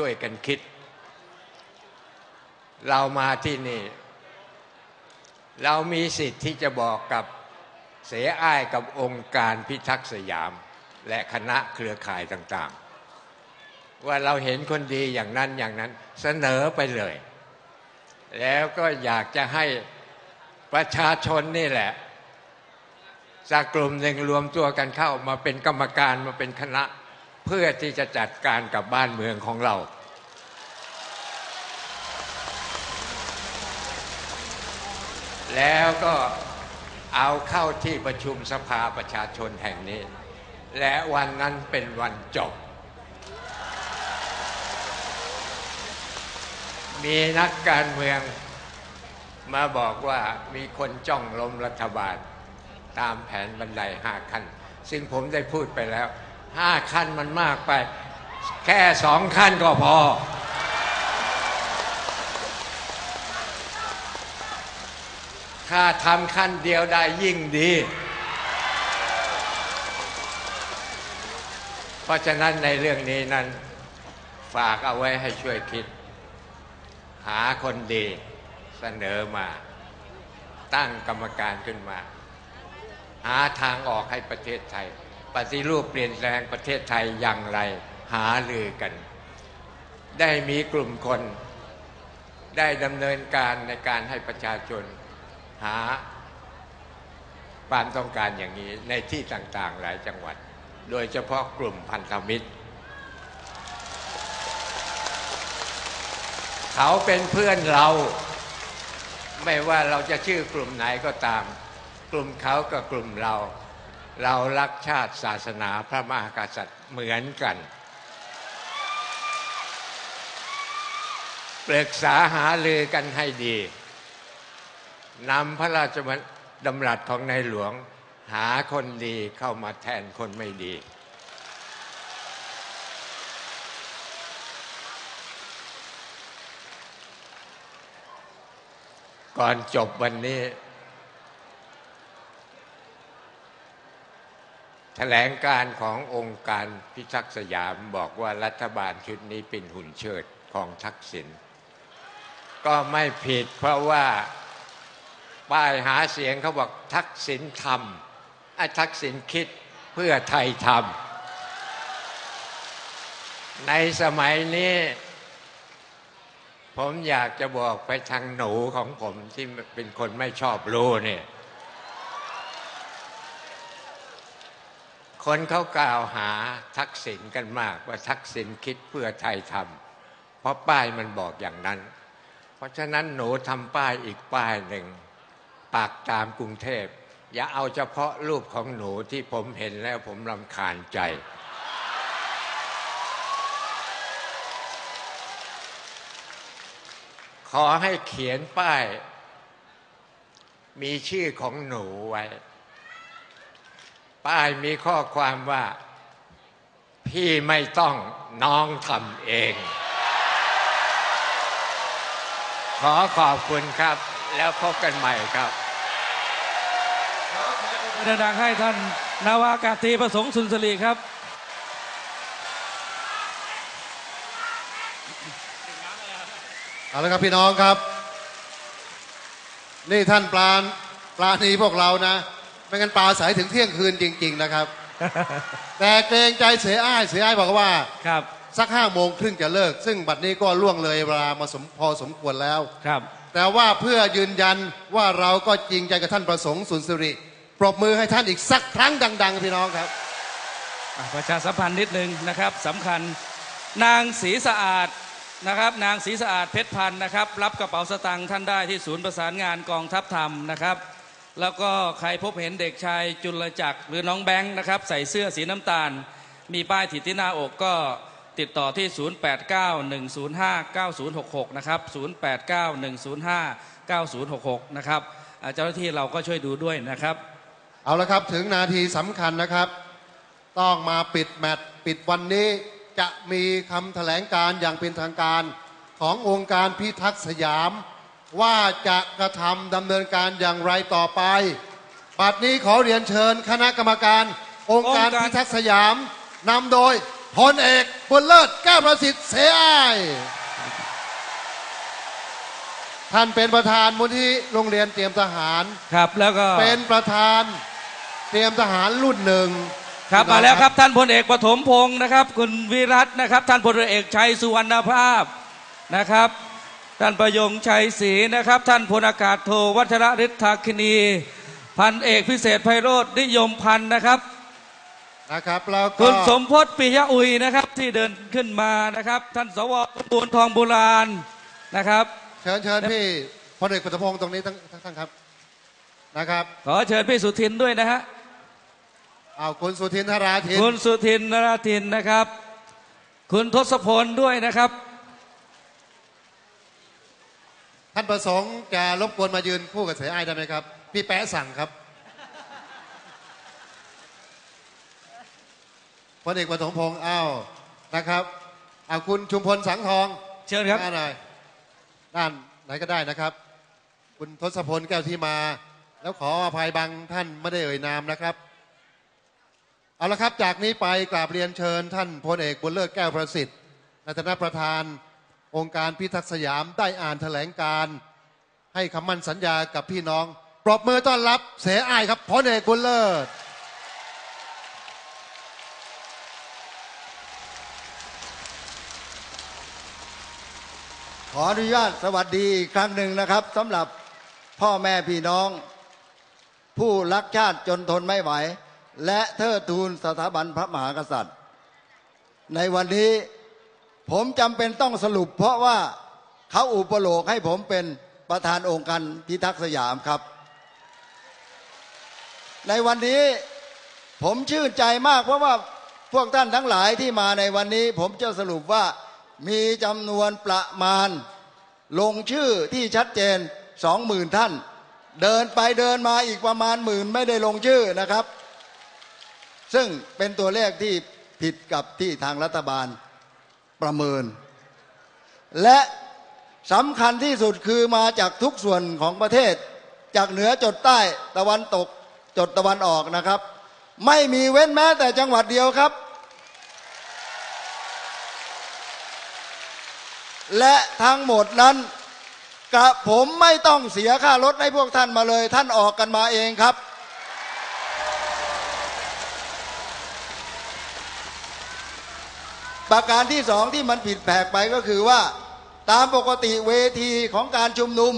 ช่วยกันคิด เรามาที่นี่ เรามีสิทธิ์ที่จะบอกกับเสียอ้ายกับองค์การพิทักษ์สยาม และคณะเครือข่ายต่างๆ ว่าเราเห็นคนดีอย่างนั้นอย่างนั้นเสนอไปเลย แล้วก็อยากจะให้ประชาชนนี่แหละ จากกลุ่มหนึ่งรวมตัวกันเข้ามาเป็นกรรมการมาเป็นคณะ พื่อที่จะจัดการกับบ้านเมืองของเรา แล้วก็เอาเข้าที่ประชุมสภาประชาชนแห่งนี้ และวันนั้นเป็นวันจบ มีนักการเมืองมาบอกว่ามีคนจ้องล้มรัฐบาล ตามแผนบันไดห้าขั้น ซึ่งผมได้พูดไปแล้ว ห้าขั้นมันมากไป แค่สองขั้นก็พอ ถ้าทำขั้นเดียวได้ยิ่งดี เพราะฉะนั้นในเรื่องนี้นั้น ฝากเอาไว้ให้ช่วยคิด หาคนดีเสนอมา ตั้งกรรมการขึ้นมา หาทางออกให้ประเทศไทย ปฏิรูปเปลี่ยนแปลงประเทศไทยอย่างไรหาลือกัน ได้มีกลุ่มคน ได้ดำเนินการในการให้ประชาชนหาความต้องการอย่างนี้ในที่ต่างๆหลายจังหวัด โดยเฉพาะกลุ่มพันธมิตร เขาเป็นเพื่อนเรา ไม่ว่าเราจะชื่อกลุ่มไหนก็ตาม กลุ่มเขากับกลุ่มเรา เรารักชาติศาสนาพระมหากษัตริย์เหมือนกัน ปรึกษาหาลือกันให้ดีนำพระราชดำรัสของในหลวง หาคนดีเข้ามาแทนคนไม่ดี ก่อนจบวันนี้ ถลงการขององค์การพิทักษ์สยามบอกว่ารัฐบาลชุดนี้เป็นหุ่นเชิดของทักษิณก็ไม่ผิดเพราะว่าป้ายหาเสียงเขาบอกทักษิณทำไอ้ทักษิณคิดเพื่อไทยทำในสมัยนี้ ผมอยากจะบอกไปทางหนูของผมที่เป็นคนไม่ชอบรู้เนี่ย คนเขากล่าวหาทักษิณกันมากว่าทักษิณคิดเพื่อไทยทำเพราะป้ายมันบอกอย่างนั้น เพราะฉะนั้นหนูทำป้ายอีกป้ายหนึ่ง ปากตามกรุงเทพ อย่าเอาเฉพาะรูปของหนูที่ผมเห็นแล้วผมรำคาญใจ ขอให้เขียนป้าย มีชื่อของหนูไว้ ป้ายมีข้อความว่า พี่ไม่ต้องน้องทำเอง ขอขอบคุณครับ แล้วพบกันใหม่ครับดังๆให้ท่านนาวากาศตรีประสงค์สุนทรีครับเอาละครับพี่น้องครับ นี่ท่านปลาปลานีพวกเรานะ ไม่งั้นปลาสายถึงเที่ยงคืนจริง ๆนะครับ แต่เกรงใจเสียอ้ายเสียอ้ายบอกว่า ครับ สักห้าโมงครึ่งจะเลิก ซึ่งบัดนี้ก็ล่วงเลยเวลามาสมพอสมควรแล้ว ครับ แต่ว่าเพื่อยืนยันว่าเราก็จริงใจกับท่านประสงค์สุนทริปรบมือให้ท่านอีกสักครั้งดัง ๆ พี่น้องครับ อะประชาสัมพันธ์นิดนึงนะครับสำคัญนางศรีสะอาดนะครับ นางศรีสะอาดเพชรพันธ์นะครับ รับกระเป๋าสตางค์ท่านได้ที่ศูนย์ประสานงานกองทัพธรรมนะครับ แล้วก็ใครพบเห็นเด็กชายจุลจักรหรือน้องแบงค์นะครับ ใส่เสื้อสีน้ำตาล มีป้ายติดที่หน้าอกก็ติดต่อที่ 0891059066 นะครับ 0891059066 นะครับเจ้าหน้าที่เราก็ช่วยดูด้วยนะครับ เอาละครับถึงนาทีสำคัญนะครับ ต้องมาปิดแมตช์ปิดวันนี้จะมีคำแถลงการอย่างเป็นทางการขององค์การพิทักษ์สยาม ว่าจะกระทำดำเนินการอย่างไรต่อไป บัดนี้ขอเรียนเชิญคณะกรรมการ องค์การองค์การ พิทักษ์สยามนำโดยพลเอกบุญเลิศแก้วประสิทธิ์เสยอายท่านเป็นประธานมูลที่โรงเรียนเตรียมทหาร ครับแล้วก็เป็นประธานเตรียมทหารรุ่นหนึ่งครับมาแล้วครับท่านพลเอกปฐมพงศ์นะครับ คุณวิรัตนะครับ ท่านพลเอกชัยสุวรรณภาพนะครับ ท่านประยงชัยศรีนะครับ ท่านพลอากาศโทวัชระฤทธาคินี พันเอกพิเศษไพโรธนิยมพันธ์นะครับนะครับแล้วก็คุณสมพศปิยะอุยนะครับที่เดินขึ้นมานะครับ ท่านสวสมบูรณ์ทองโบราณนะครับ เชิญเชิญพี่พลเอกปฐมพงศ์ตรงนี้ทั้งทั้งทั้งครับนะครับ ขอเชิญพี่สุทินด้วยนะฮะเอาคุณสุทินทราทินคุณสุทินนราทินนะครับ คุณทศพลด้วยนะครับ ท่านประสงค์จะรบกวนมายืนคู่กับเสยอายได้ไหมครับ พี่แป๊ะสั่งครับพลเอกปฐมพงศ์อ้าวนะครับเอาคุณชุมพลสังทองเชิญครับด้านหน่อยด้านไหนก็ได้นะครับ คุณทศพลแก้วที่มา แล้วขออภัยบางท่านไม่ได้เอ่ยนามนะครับ เอาละครับจากนี้ไปกราบเรียนเชิญท่านพลเอกบุญเลิศแก้วประสิทธิ์ในฐานะประธาน องค์การพิทักษ์สยามได้อ่านแถลงการ ให้คำมั่นสัญญากับพี่น้อง ปรบมือต้อนรับเสยอายครับพลเอกบุญเลิศขออนุญาตสวัสดีอีกครั้งหนึ่งนะครับสำหรับพ่อแม่พี่น้อง ผู้รักชาติจนทนไม่ไหว และเทิดทูนสถาบันพระมหากษัตริย์ ในวันนี้ ผมจำเป็นต้องสรุป เพราะว่าเขาอุปโลกให้ผมเป็นประธานองค์การพิทักษ์สยามครับ ในวันนี้ผมชื่นใจมากเพราะว่าพวกท่านทั้งหลายที่มาในวันนี้ ผมจะสรุปว่ามีจำนวนประมาณ ลงชื่อที่ชัดเจนสองหมื่นท่าน เดินไปเดินมาอีกประมาณหมื่นไม่ได้ลงชื่อนะครับ ซึ่งเป็นตัวเลขที่ผิดกับที่ทางรัฐบาล ประเมิน และสำคัญที่สุดคือมาจากทุกส่วนของประเทศ จากเหนือจดใต้ตะวันตกจดตะวันออกนะครับ ไม่มีเว้นแม้แต่จังหวัดเดียวครับ และทั้งหมดนั้นกระผมไม่ต้องเสียค่ารถให้พวกท่านมาเลย ท่านออกกันมาเองครับ ประการที่สองที่มันผิดแปลกไปก็คือว่า ตามปกติเวทีของการชุมนุม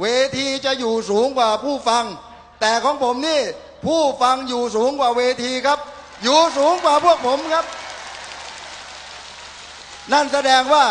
เวทีจะอยู่สูงกว่าผู้ฟัง แต่ของผมนี่ผู้ฟังอยู่สูงกว่าเวทีครับ อยู่สูงกว่าพวกผมครับ นั่นแสดงว่า